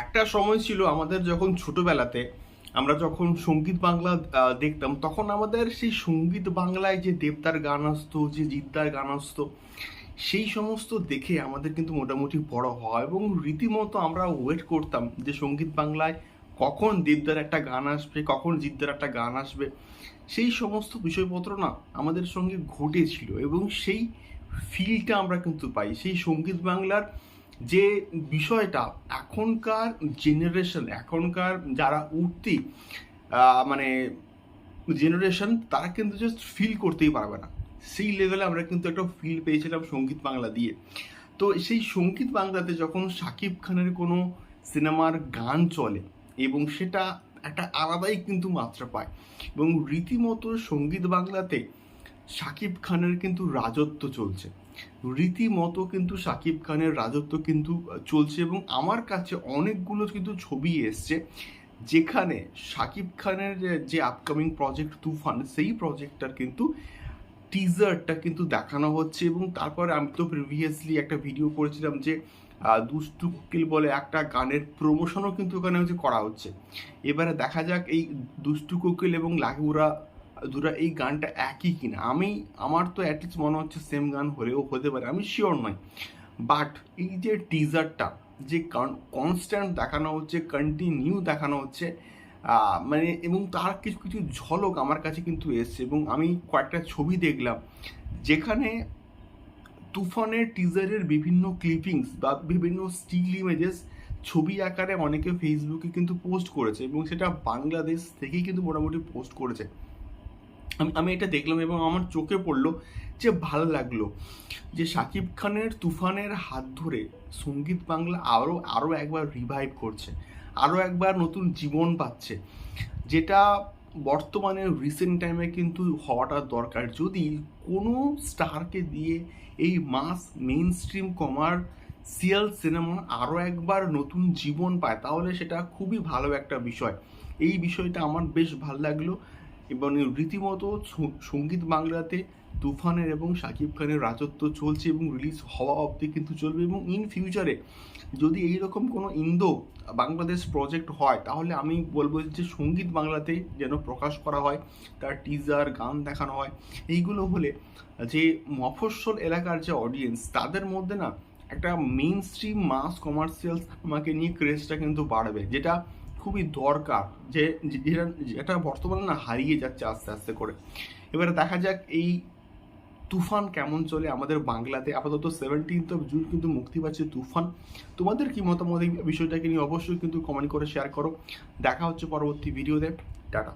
একটা সময় ছিল আমাদের যখন ছোটবেলাতে আমরা যখন সংগীত বাংলা দেখতাম, তখন আমাদের সেই সংগীত বাংলায় যে দেবদার গান আসতো, যে জিদ্দার গান আসতো, সেই সমস্ত দেখে আমাদের কিন্তু মোটামুটি বড় হওয়া এবং রীতিমতো আমরা ওয়েট করতাম যে সংগীত বাংলায় কখন দেবদার একটা গান আসবে, কখন জিদ্দার একটা গান আসবে। সেই সমস্ত বিষয়পত্র না আমাদের সঙ্গে ঘটেছিল এবং সেই ফিলটা আমরা কিন্তু পাই। সেই সংগীত বাংলার যে বিষয়টা এখনকার জেনারেশন এখনকার যারা উঠতি মানে জেনারেশন তারা কিন্তু জাস্ট ফিল করতেই পারবে না। সেই লেভেলে আমরা কিন্তু একটা ফিল পেয়েছিলাম সংগীত বাংলা দিয়ে। তো সেই সংগীত বাংলাতে যখন শাকিব খানের কোনো সিনেমার গান চলে এবং সেটা একটা আলাদাই কিন্তু মাত্রা পায় এবং রীতিমতো সংগীত বাংলাতে শাকিব খানের কিন্তু রাজত্ব চলছে। রীতিমতো কিন্তু শাকিব খানের রাজত্ব কিন্তু চলছে এবং আমার কাছে অনেকগুলো কিন্তু ছবি এসছে, যেখানে শাকিব খানের যে- আপকামিং প্রজেক্ট তুফান, সেই প্রজেক্টটার কিন্তু টিজারটা কিন্তু দেখানো হচ্ছে এবং তারপরে আমি তো প্রিভিয়াসলি একটা ভিডিও করেছিলাম যে দুষ্টু কোকিল বলে একটা গানের প্রমোশনও কিন্তু ওখানে হচ্ছে করা হচ্ছে। এবারে দেখা যাক এই দুষ্টু কোকিল এবং লাগুরা দুরা এই গানটা একই কিনা? আমি, আমার তো অ্যাটলিস্ট মনে হচ্ছে সেম গান হলেও হতে পারে, আমি শিওর নই। বাট এই যে টিজারটা যে কনস্ট্যান্ট দেখানো হচ্ছে কন্টিনিউ দেখানো হচ্ছে মানে এবং তার কিছু কিছু ঝলক আমার কাছে কিন্তু এসছে, এবং আমি কয়েকটা ছবি দেখলাম, যেখানে তুফানের টিজারের বিভিন্ন ক্লিপিংস বা বিভিন্ন স্টিল ইমেজেস ছবি আকারে অনেকে ফেসবুকে কিন্তু পোস্ট করেছে, এবং সেটা বাংলাদেশ থেকেই কিন্তু মোটামুটি পোস্ট করেছে। আমি আমি এটা দেখলাম এবং আমার চোখে পড়ল যে ভালো লাগল যে শাকিব খানের তুফানের হাত ধরে সংগীত বাংলা আরও আরও একবার রিভাইভ করছে আরও একবার নতুন জীবন পাচ্ছে, যেটা বর্তমানে রিসেন্ট টাইমে কিন্তু হওয়াটা দরকার। যদি কোনো স্টারকে দিয়ে এই মাস মেইন স্ট্রিম কমার সিয়াল সিনেমা আরও একবার নতুন জীবন পায়, তাহলে সেটা খুবই ভালো একটা বিষয়। এই বিষয়টা আমার বেশ ভালো লাগল। এবং রীতিমতো সংগীত বাংলাতে তুফানের এবং শাকিব খানের রাজত্ব চলছে এবং রিলিজ হওয়া অবধি কিন্তু চলবে এবং ইন ফিউচারে যদি এই রকম কোনো ইন্দো বাংলাদেশ প্রজেক্ট হয়, তাহলে আমি বলব যে সংগীত বাংলাতে যেন প্রকাশ করা হয়, তার টিজার গান দেখানো হয়, এইগুলো হলে যে মফস্বল এলাকার যে অডিয়েন্স তাদের মধ্যে না একটা মেইন স্ট্রিম মাস কমার্শিয়াল আমাকে নিয়ে ক্রেজটা কিন্তু বাড়বে। যেটা খুবই দরকার যে যেটা বর্তমানে না হারিয়ে যাচ্ছে আস্তে আস্তে করে। এবারে দেখা যাক এই তুফান কেমন চলে আমাদের বাংলাতে। আপাতত সেভেন্টিন্থ অফ জুন কিন্তু মুক্তি পাচ্ছে তুফান। তোমাদের কি মতামত এই বিষয়টাকে নিয়ে অবশ্যই কিন্তু কমেন্ট করে শেয়ার করো। দেখা হচ্ছে পরবর্তী ভিডিওতে টাটা।